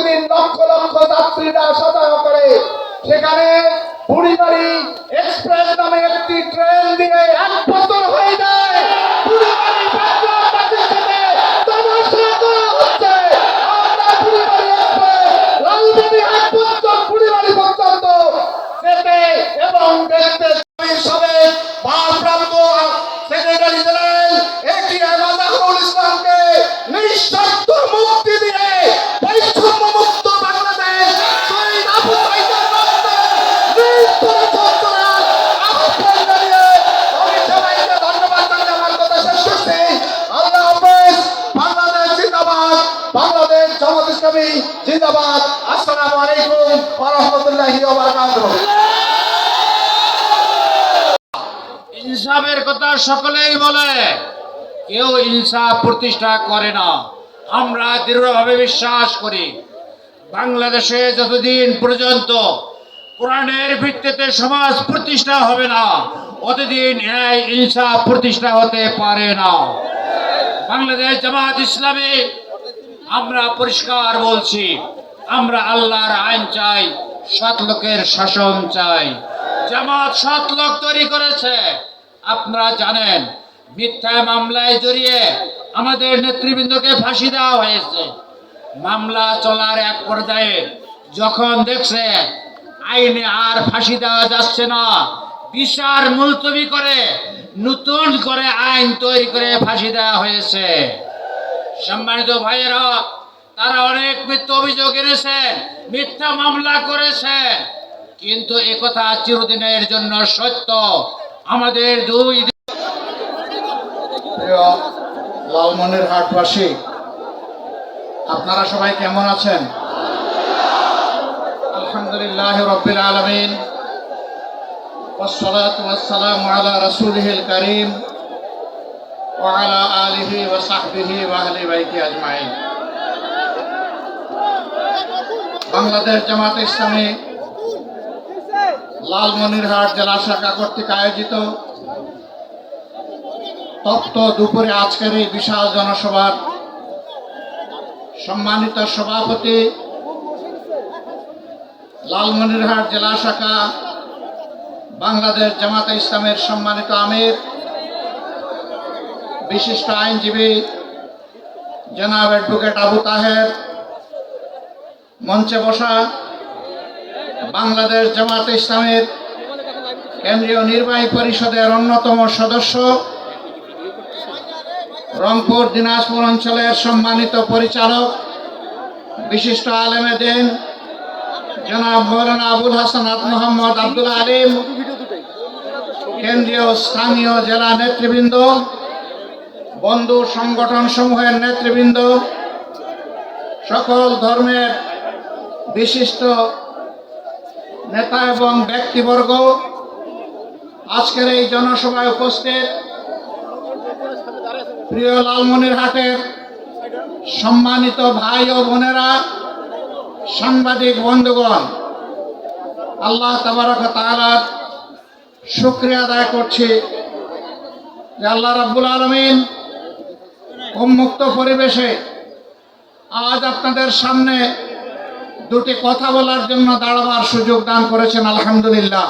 প্রতিদিন লক্ষ লক্ষ যাত্রীরা আসা যাওয়া করে। সেখানে বুড়িবাড়ি এক্সপ্রেস নামে একটি ট্রেন দিয়ে এক বছর ইসলামী জিন্দাবাদ। আসসালামু আলাইকুম ওয়া রাহমাতুল্লাহি ওয়া বারাকাতুহু। ইনসাফের কথা সকলেই বলে, কেউ ইনসাফ প্রতিষ্ঠা করে না। আমরা দৃঢ়ভাবে বিশ্বাস করি, বাংলাদেশে যতদিন পর্যন্ত কোরআনের ভিত্তিতে সমাজ প্রতিষ্ঠা হবে না, অতদিন এই ইনসাফ প্রতিষ্ঠা হতে পারে না। বাংলাদেশ জামাত ইসলামী আমরা পরিষ্কার বলছি, আমরা আল্লাহর আইন চাই, সৎ লোকের শাসন চাই। জামাত সৎ লোক তৈরি করেছে। আপনারা জানেন, মিথ্যা মামলায় জড়িয়ে আমাদের নেতৃবৃন্দকে ফাঁসি দেওয়া হয়েছে। মামলা চলার এক পর্যায়ে যখন দেখছে, আইনে আর ফাঁসি দেওয়া যাচ্ছে না, বিচার মুলতবি করে, নতুন করে আইন তৈরি করে ফাঁসি দেওয়া হয়েছে। সম্মানিত ভাইয়েরা তারা অনেক মিথ্যা অভিযোগ এনেছেন মিথ্যা মামলা করেছেন কিন্তু একথা চিরদিনের জন্য সত্য আমাদের দুই প্রিয় লালমনের হাটবাসী আপনারা সবাই কেমন আছেন আলহামদুলিল্লাহ রবিল আলমিন والصلاة والسلام على رسوله الكريم وعلى آله وصحبه وأهل بيته أجمعين বাংলাদেশ জামাত ইসলামী লালমনিরহাট জেলা শাখা কর্তৃক আয়োজিত তপ্ত দুপুরে আজকের এই বিশাল জনসভার সম্মানিত সভাপতি লালমনিরহাট জেলা শাখা বাংলাদেশ জামাতে ইসলামের সম্মানিত আমির বিশিষ্ট আইনজীবী জনাব অ্যাডভোকেট আবু তাহের মঞ্চে বসা বাংলাদেশ জামাতে ইসলামের কেন্দ্রীয় নির্বাহী পরিষদের অন্যতম সদস্য রংপুর দিনাজপুর অঞ্চলের সম্মানিত পরিচালক, বিশিষ্ট আলেমে দিন, জনাব মৌলানা আবুল হাসানাত মোহাম্মদ আব্দুল আলিম, কেন্দ্রীয় স্থানীয় জেলা নেতৃবৃন্দ বন্ধু সংগঠন সমূহের নেতৃবৃন্দ, সকল ধর্মের বিশিষ্ট নেতা এবং ব্যক্তিবর্গ, আজকের এই জনসভায় উপস্থিত প্রিয় লালমনির হাটের সম্মানিত ভাই ও বোনেরা, সাংবাদিক বন্ধুগণ, আল্লাহ তাবারক তাআলার শুক্রিয়া আদায় করছি। যে আল্লাহ রাব্বুল আলমিন উন্মুক্ত পরিবেশে আজ আপনাদের সামনে দুটি কথা বলার জন্য দাঁড়াবার সুযোগ দান করেছেন, আলহামদুলিল্লাহ।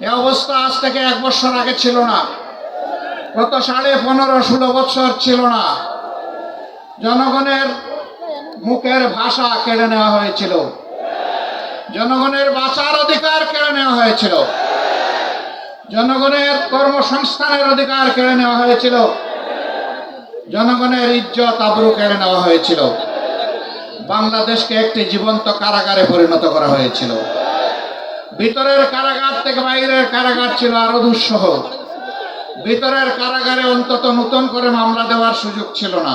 এ অবস্থা আজ থেকে এক বছর আগে ছিল না। গত সাড়ে পনেরো ষোলো বছর ছিল না। জনগণের মুখের ভাষা কেড়ে নেওয়া হয়েছিল। জনগণের বাঁচার অধিকার কেড়ে নেওয়া হয়েছিল। জনগণের কর্মসংস্থানের অধিকার কেড়ে নেওয়া হয়েছিল। জনগণের ইজ্জত আবরু কেড়ে নেওয়া হয়েছিল। বাংলাদেশকে একটি জীবন্ত কারাগারে পরিণত করা হয়েছিল। ভিতরের কারাগার থেকে বাইরের কারাগার ছিল আরও দুঃসহ। ভিতরের কারাগারে অন্তত নতুন করে মামলা দেওয়ার সুযোগ ছিল না।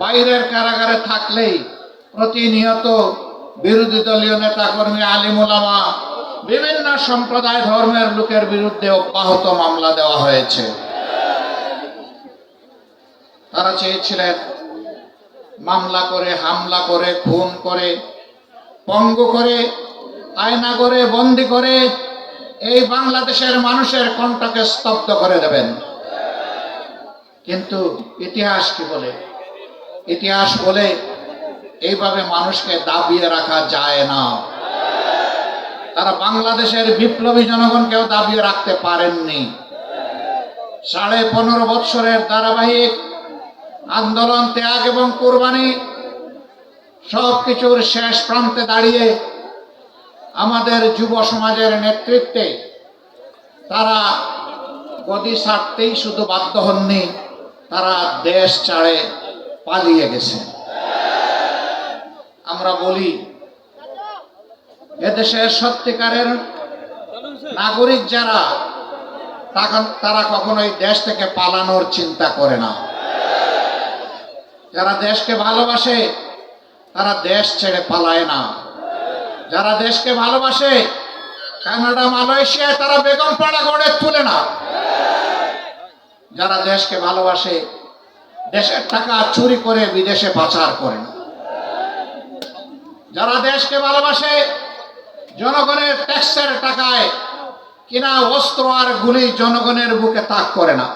বাইরের কারাগারে থাকলেই প্রতিনিয়ত বিরোধী দলীয় নেতা কর্মী আলিমুলামা বিভিন্ন সম্প্রদায় ধর্মের লোকের বিরুদ্ধে অব্যাহত মামলা দেওয়া হয়েছে। তারা চেয়েছিলেন মামলা করে, হামলা করে, খুন করে, পঙ্গু করে, আয়না করে, বন্দি করে এই বাংলাদেশের মানুষের কণ্ঠকে স্তব্ধ করে দেবেন। কিন্তু ইতিহাস কি বলে? ইতিহাস বলে এইভাবে মানুষকে দাবিয়ে রাখা যায় না। তারা বাংলাদেশের বিপ্লবী জনগণকেও দাবিয়ে রাখতে পারেননি। সাড়ে পনেরো বৎসরের ধারাবাহিক আন্দোলন, ত্যাগ এবং কোরবানি সব কিছুর শেষ প্রান্তে দাঁড়িয়ে আমাদের যুব সমাজের নেতৃত্বে তারা গদি ছাড়তেই শুধু বাধ্য হননি, তারা দেশ ছাড়ে পালিয়ে গেছে। আমরা বলি, এদেশের সত্যিকারের নাগরিক যারা তারা কখনোই দেশ থেকে পালানোর চিন্তা করে না। যারা দেশকে ভালোবাসে, তারা দেশ ছেড়ে পালায় না। যারা দেশকে ভালোবাসে, কানাডা, মালয়েশিয়ায় তারা বেগম পাড়া গড়ে তুলে না। যারা দেশকে ভালোবাসে, দেশের টাকা চুরি করে বিদেশে পাচার করে না। যারা দেশকে ভালোবাসে, জনগণের ট্যাক্সের টাকায় কিনা অস্ত্র আর গুলি জনগণের বুকে তাক করে না।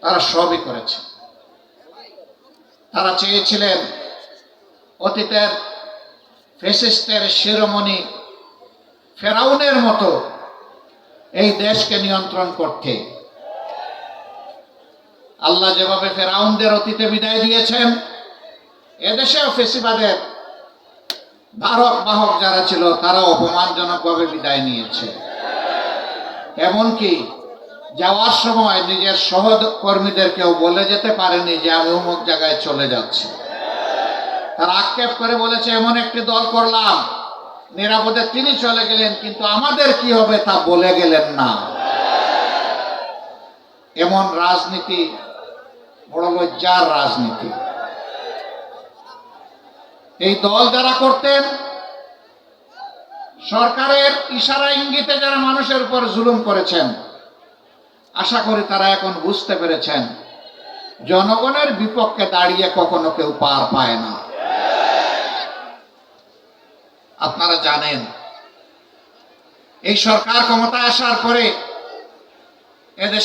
তারা সবই করেছে। তারা চেয়েছিলেন অতীতের ফেসিস্টের শিরোমণি ফেরাউনের মতো এই দেশকে নিয়ন্ত্রণ করতে। আল্লাহ যেভাবে ফেরাউনদের অতীতে বিদায় দিয়েছেন, এদেশেও ফেসিবাদের ধারক বাহক যারা ছিল তারা অপমানজনকভাবে বিদায় নিয়েছে। এমনকি যাওয়ার সময় নিজের সহকর্মীদেরকেও বলে যেতে পারেনি যে আমি অমুক জায়গায় চলে যাচ্ছি। তারা আক্ষেপ করে বলেছে, এমন একটি দল করলাম। নিরাপদে তিনি চলে গেলেন, কিন্তু আমাদের কি হবে তা বলে গেলেন না। এমন রাজনীতি, বড় লজ্জার রাজনীতি। এই দল যারা করতেন, সরকারের ইশারা ইঙ্গিতে যারা মানুষের উপর জুলুম করেছেন আশা করি তারা এখন বুঝতে পেরেছেন, জনগণের বিপক্ষে দাঁড়িয়ে কখনো কেউ পার পায় না। আপনারা জানেন, এই সরকার ক্ষমতায় আসার পরে এদেশ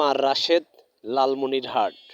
আর রাশেদ লালমনিরহাট।